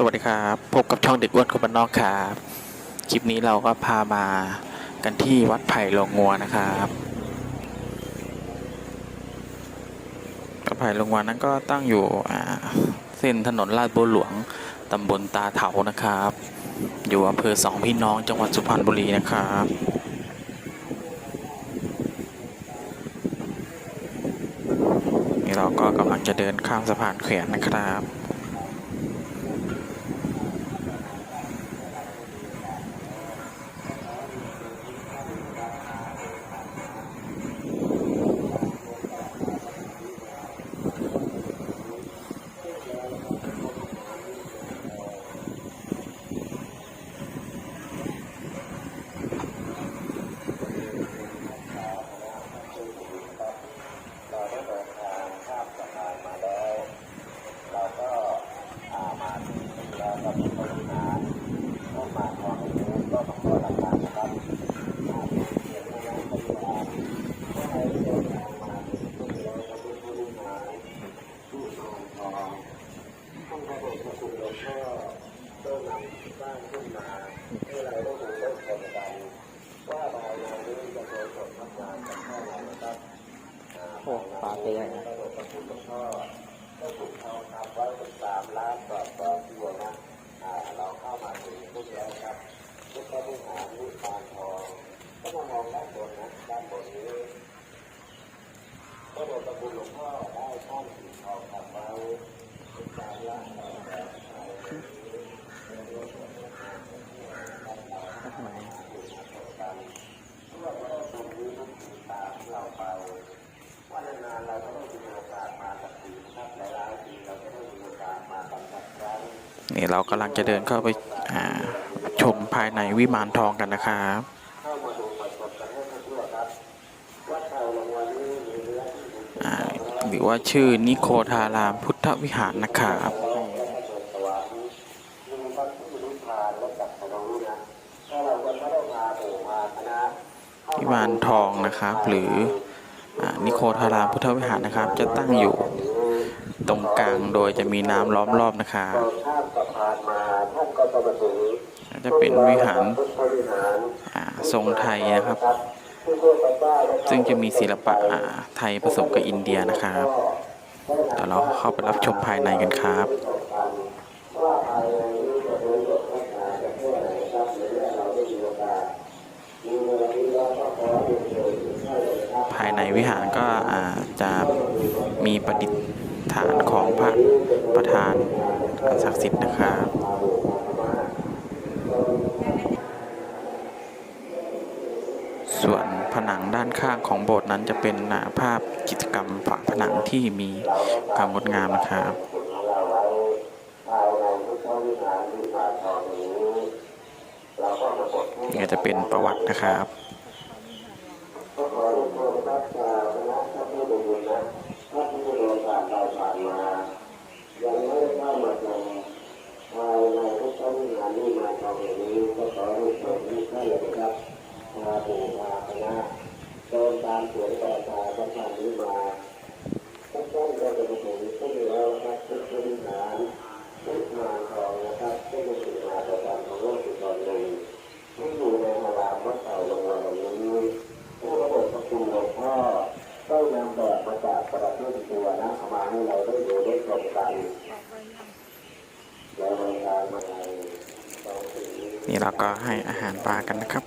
สวัสดีครับพบกับช่องเด็กอ้วนคนบ้านนอกครับคลิปนี้เราก็พามากันที่วัดไผ่ลงงัวนะครับวัดไผ่ลงงัวนั้นก็ตั้งอยู่เส้นถนนลาดบัวหลวงตำบลตาเถานะครับ อยู่อำเภอสองพี่น้องจังหวัดสุพรรณบุรีนะครับนี่เราก็กำลังจะเดินข้ามสะพานแขวนนะครับ เราได้เดินทางข้ามสะพานมาแล้ว เราก็อามาถึงแล้วก็มีปริมาณเข้ามาทางนี้ก็ต้องขอรับการนะครับอาเขียนในปริมาณก็ให้เดินทางมาถึงที่แล้วก็เป็นปริมาณที่ทองทองท่านพระเดชพระคุณหลวงพ่อได้นำสร้างขึ้นมาให้เราได้ดูได้ชมกันว่าภายในนี้จะโดยสดงดงามกันแค่ไหนนะครับ โอ้ปลาตัวใหญ่นะ พระบรมหลวงพ่อได้ถูกทองคำ ไว้เป็นสามล้านกว่าต่อตัวนะอ่าเราเข้ามาถึง นี่เรากำลังจะเดินเข้าไปาชมภายในวิมานทองกันนะครับหรือว่าชื่อนิโคทารามพุทธวิหารนะครับและพระชนสวรรค์มีพระที่นิพพารพรรดินะถ้าเราก็ไม่ได้มานทองนะครับ หรืออนิโคทารามพุทธวิหารนะครับ จะตั้งอยู่ตรงกลางโดยจะมีน้ำล้อมรอบนะครับ ก็จะเป็นวิหารทรงไทยนะครับ ซึ่งจะมีศิลปะไทยผสมกับอินเดียนะครับเดี๋ยวเราเข้าไปรับชมภายในกันครับภายในวิหารก็จะมีประดิษฐานของพระประธานศักดิ์สิทธิ์นะครับ ส่ว นผนังด้านข้างของโบสถ์นั้นจะเป็นภาพกิจกรรมฝาผนังที่มีความงดงามนะครับนี่จะเป็นประวัตินะครับ พาปู่พาคณะโดนตามสวยงประชาสัมพันธ์นี้มาทุกท่านก็จะมาถึงที่แล้วนะครับพุทธวิหารวิมานทองนะครับที่เป็นสิ่งมหัศจรรย์ของโลกอีกตอนหนึ่งที่อยู่ในอารามวัดเก่าลงมาแห่งนี้ ผู้ระเบิดประตูหลวงพ่อได้นำแบบมาจากประเทศตัวนะเอามาให้เราได้ดูได้ชมกันแล้วเดินทางมาในตอนนี้ นี่เราก็ให้อาหารปลากันนะครับ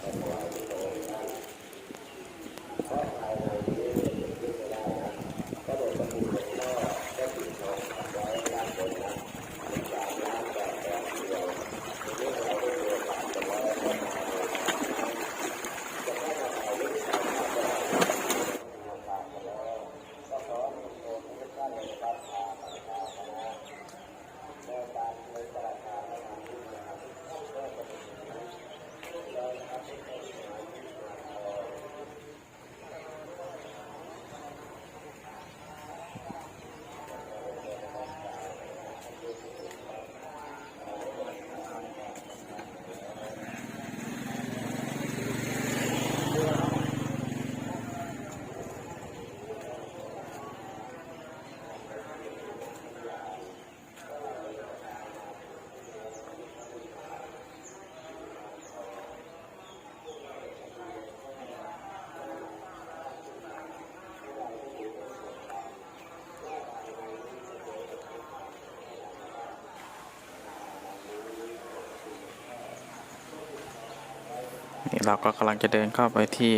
เนี่เราก็กำลังจะเดินเข้าไปที่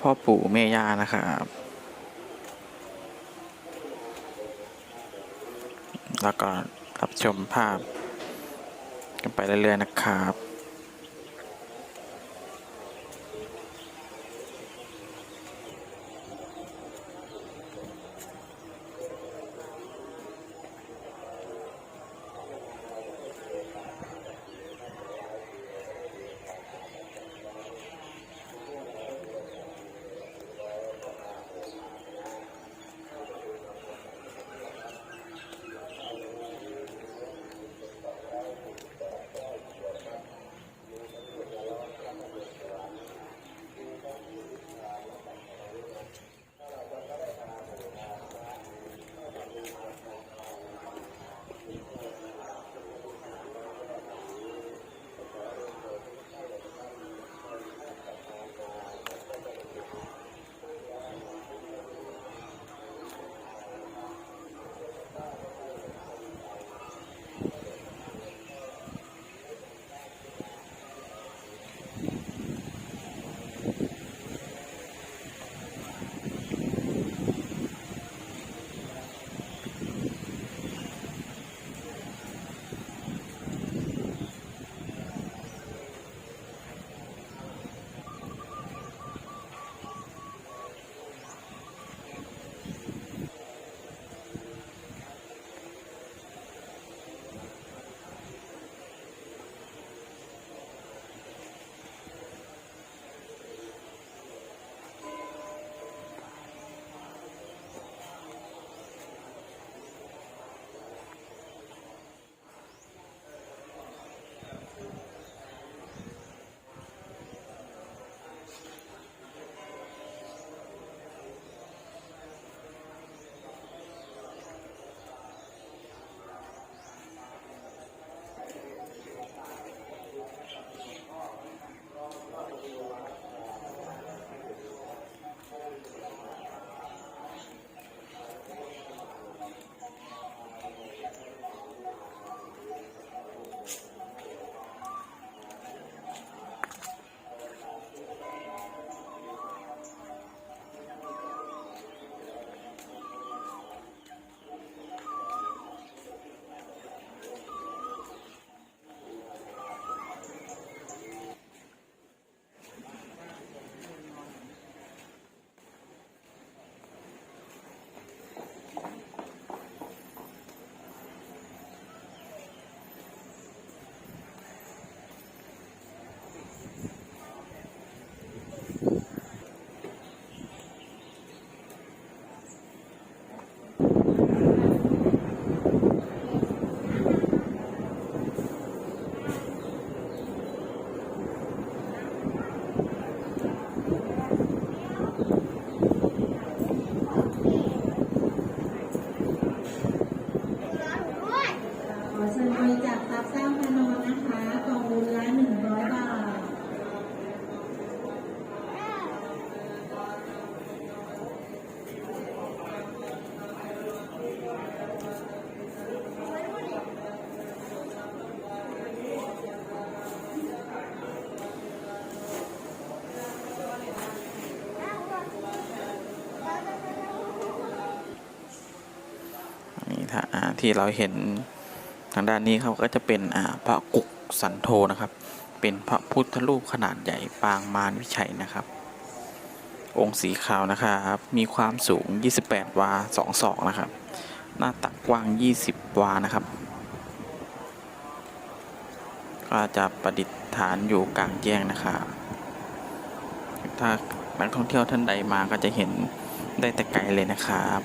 พ่อปู่แม่ย่านะครับแล้วก็รับชมภาพกันไปเรื่อยๆนะครับ ที่เราเห็นทางด้านนี้เขาก็จะเป็นพระกุกสันโธนะครับ เป็นพระพุทธรูปขนาดใหญ่ปางมารวิชัยนะครับ องค์สีขาวนะครับ มีความสูง 28 วา2ศอกนะครับ หน้าตักกว้าง 20 วานะครับ ก็จะประดิษฐานอยู่กลางแจ้งนะครับถ้านักท่องเที่ยวท่านใดมาก็จะเห็นได้แต่ไกลเลยนะครับ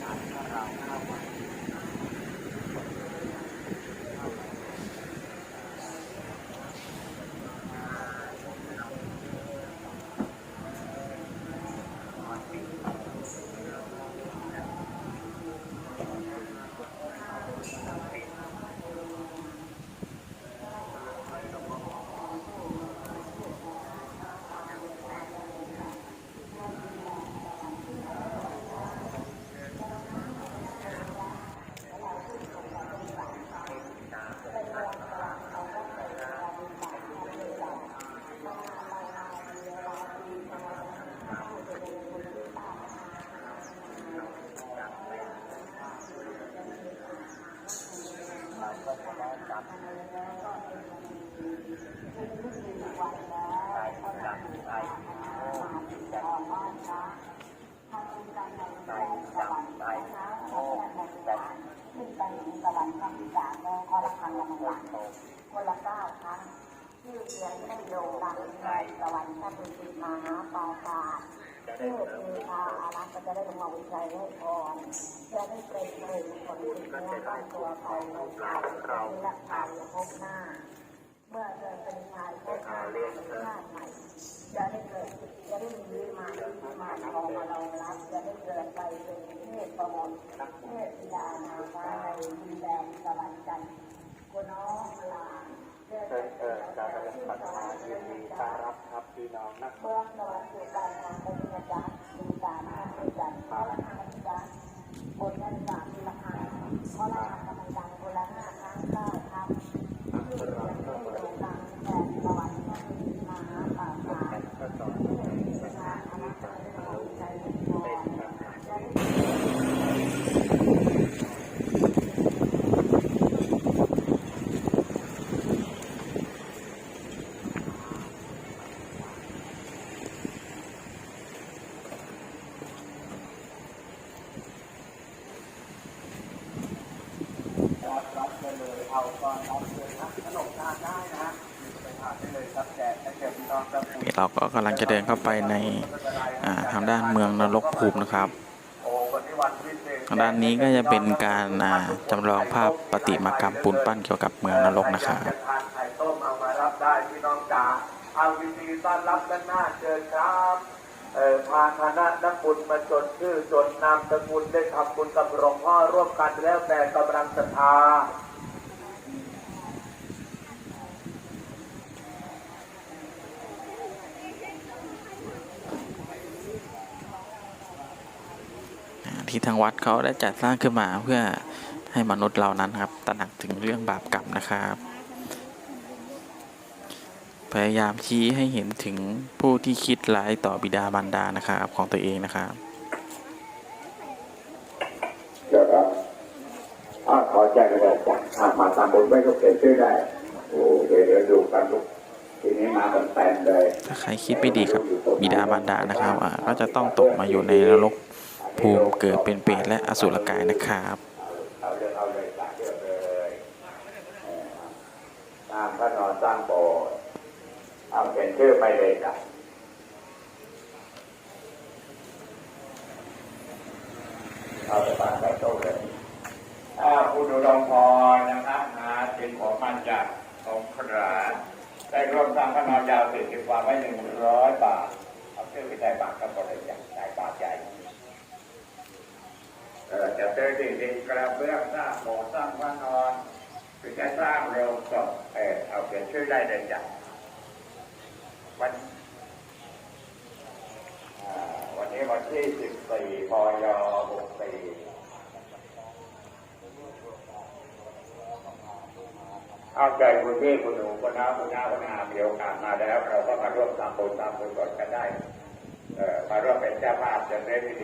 ขึ้นไปถึงสวรรค์ครั้งที่สามแล้วก็ละครั้งละหนึ่งหลังคนละเก้าครั้งชื่อเสียงได้โด่งดังในสวรรค์ชั้นเป็นสิบมาหาปาตาชื่อเอชาอารักษ์ก็จะได้ลงมาวิจัยให้พรจะได้เปล่งเลยคนติดเนื้อบ้านตัวไปในชาติเราและชาติพบหน้า เมื่อเกิดเป็นชายพบหน้าในชาติใหม่จะได้เกิดจะได้มีมานวิมาน ทองมาเรารับจะได้เกิดไปเป็นเทพประมลเทพธิดานางฟ้าในดินแดนสวรรค์จันทร์กุน้องหลานเชิญเอ่อการปฏิบัติธรรมยินดีต้อนรับครับพี่น้องนักเมืองสวรรค์สู่การทางปฏิบัติจักรดูตาหน้าด้วยกันเพราะละหันจักรบทนันสามมีละหันเพราะละหันกำลังดังคนละห้าครั้งเก้าครั้งชื่อเสียงได้โด่งดังแดนสวรรค์ชั้นมหาป่าป่า ก็สอน ประชาชนจะได้เข้าใจในพรจะได้ รับรับไป เอาก่อนรับเลยนะขนมทานได้นะนี่เราก็กำลังจะเดินเข้าไปในทางด้านเมืองนรกภูมินะครับทางด้านนี้ก็จะเป็นการจำลองภาพประติมากรรมปูนปั้นเกี่ยวกับเมืองนรกนะครับเอามารับได้พี่น้องจ๋าเอายินดีต้อนรับด้านหน้าเชิญครับเอ่อพาคณะนักบุญมาจดชื่อจดนามสกุลได้ทำบุญกับหลวงพ่อร่วมกันแล้วแต่กำลังศรัทธา ที่ทางวัดเขาได้จัดสร้างขึ้นมาเพื่อให้มนุษย์เรานั้นครับตระหนักถึงเรื่องบาปกรรมนะครับ พยายามชี้ให้เห็นถึงผู้ที่คิดร้ายต่อบิดามารดานะครับของตัวเองนะครับเดี๋ยวครับอ้าวขอแจ้งกันเลยจ้ะถ้ามาตามบนไม่ก็เขียนชื่อได้โอ้เดี๋ยวเดี๋ยวดูกันลูกทีนี้มากันแปนเลยถ้าใครคิดไม่ดีกับบิดามารดานะครับอ่าก็จะต้องตกมาอยู่ในนรก ภูมิเกิดเป็นเปรตและอสุรกายนะครับสร้างพระนอนสร้างโบสถ์เอาเขียนชื่อไปเลยจ้ะเอาไปปากใส่โต๊ะเลยถ้าคุณอุดมพรนะครับนะเป็นของมันจากสงขลาได้ร่วมสร้างพระนอนยาวสี่สิบกว่าไว้หนึ่งร้อยบาทเอาเสื้อไปจ่ายบาทกับบริจาคจ่ายบาทใหญ่เออ จะเจอสิ่งดีกระเบื้องสร้างโบสถ์สร้างพระนอนหรือแค่สร้างโรงศพเออเอาเขียนชื่อได้เลยจ้ะวันวันนี้วันที่สิบสี่พยหกสี่เอาใจคุณพี่คุณหนูคุณน้าคุณน้าคุณอามีโอกาสมาแล้ว เราก็มาร่วมทำบุญทำบุญก่อนกันได้ เอ่อมาร่วมเป็นเจ้าภาพจะได้ดี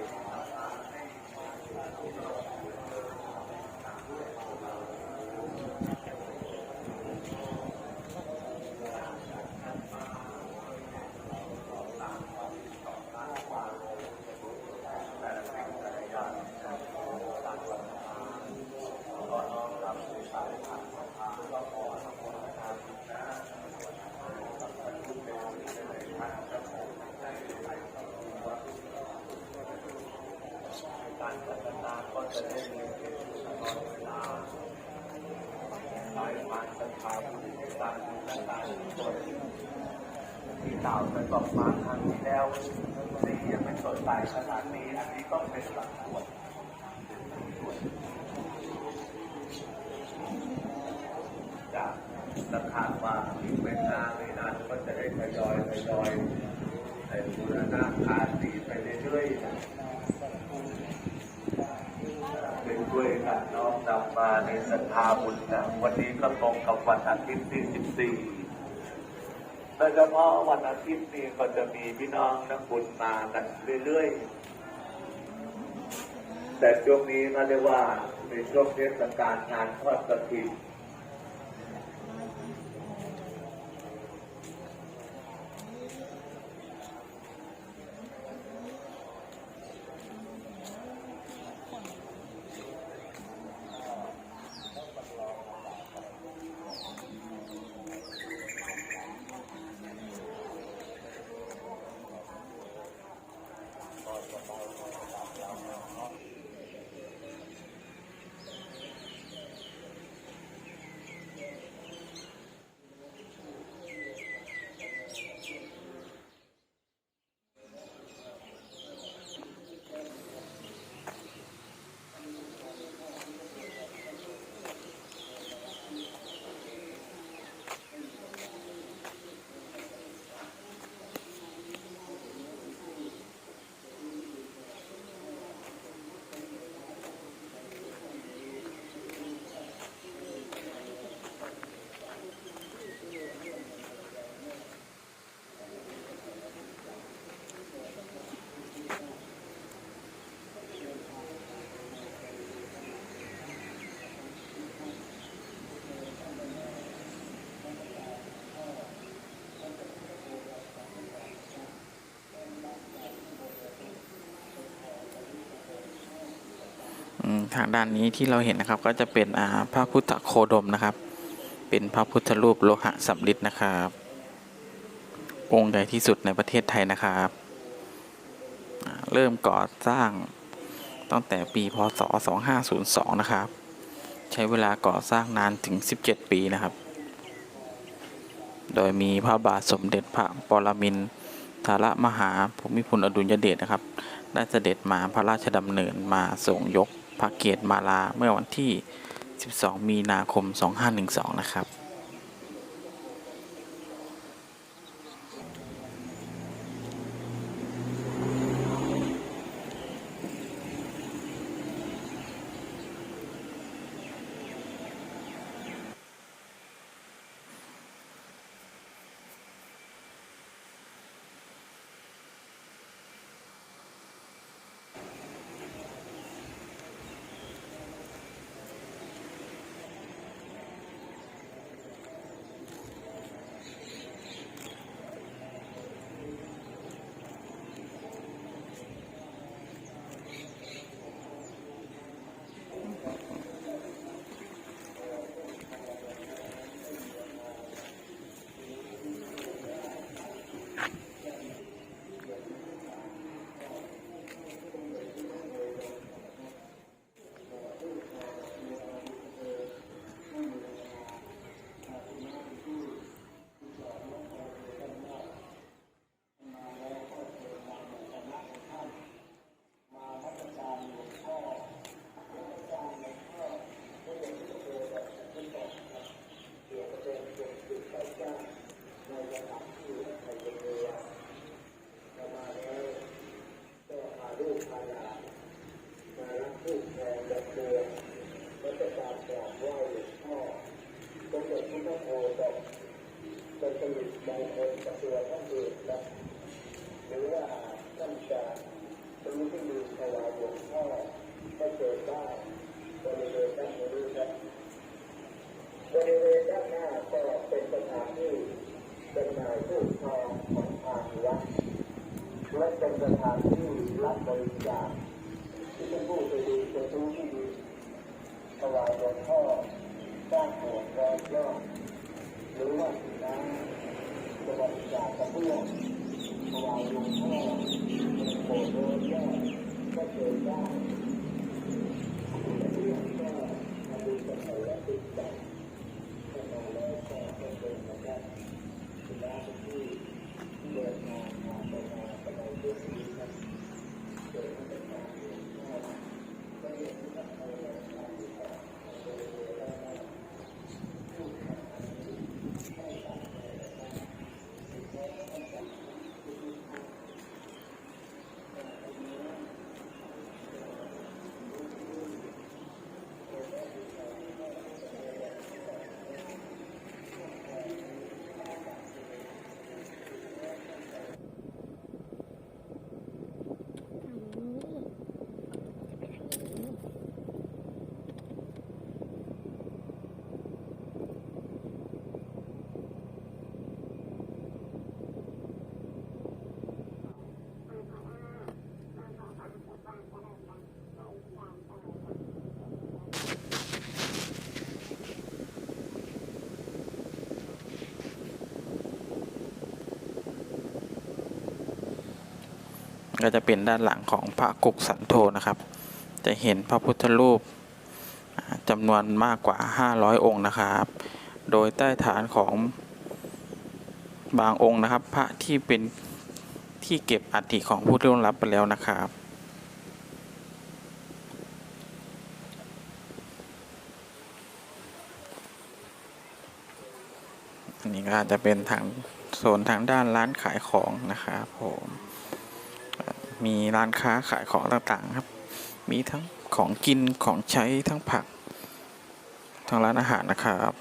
รั้งที่แล้วนี่ยังไม่สดใสขนานี้อันนี้ต้องเป็นหลักขวดจากราคาว่าอีกไม่นานไม่นานก็จะได้ทยอยทยอยไอ้บูรณะภาษีไปเรื่อยๆเป็นด้วยกันน้อมนำมาในศรัทธาบุญนะวันนี้ก็ตรงกับวันอาทิตย์ที่14 ดยเฉพาะวันอาทิตย์นี้ก็จะมีพี่น้องนักบุญมากันเรื่อยๆ แต่ช่วงนี้ก็เรียกว่าเป็นช่วงเทศกาลงานทอดกฐิน ทางด้านนี้ที่เราเห็นนะครับก็จะเป็นพระพุทธโคดมนะครับ เป็นพระพุทธรูปโลหะสำริดนะครับองค์ใหญ่ที่สุดในประเทศไทยนะครับ เริ่มก่อสร้างตั้งแต่ปีพศ 2502 นะครับ ใช้เวลาก่อสร้างนานถึง 17 ปีนะครับ โดยมีพระบาทสมเด็จพระปรมินทรมหาภูมิพลอดุลยเดชนะครับ ได้เสด็จมาพระราชดำเนินมาส่งยก พระเกตมาลาเมื่อวันที่ 12 มีนาคม 2512 นะครับริเวณด้านหน้าก็เป็นสถานที่จำหน่ายผู้ทองของทางวัด และเป็นสถานที่รับบริจาคที่เป็นผู้ไปดูจะรู้ที่ดีถวายหลวงพ่อสร้างโบสถ์ร้อยยอดหรือว่าสินน้ำจะบริจาคกับเพื่อนถวายหลวงพ่อเป็นโบสถ์ร้อยยอดก็เกิดได้เรื่องก็มาดูกันไปและติดใจ ก็จะเป็นด้านหลังของพระกุกสันโธนะครับ จะเห็นพระพุทธรูปจำนวนมากกว่า 500 องค์นะครับ โดยใต้ฐานของบางองค์นะครับ พระที่เป็นที่เก็บอัฐิของผู้ที่ล่วงลับไปแล้วนะครับอันนี้ก็จะเป็นทางโซนทางด้านร้านขายของนะครับผม มีร้านค้าขายของต่างๆครับ มีทั้งของกินของใช้ทั้งผักทั้งร้านอาหารนะครับ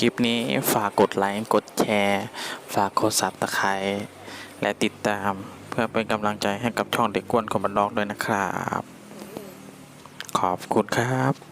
คลิปนี้ฝากกดไลค์กดแชร์ ฝากกดซับตะไคร้และติดตามเพื่อเป็นกำลังใจให้กับช่องเด็กกวนคอมบันดอกด้วยนะครับ ขอบคุณครับ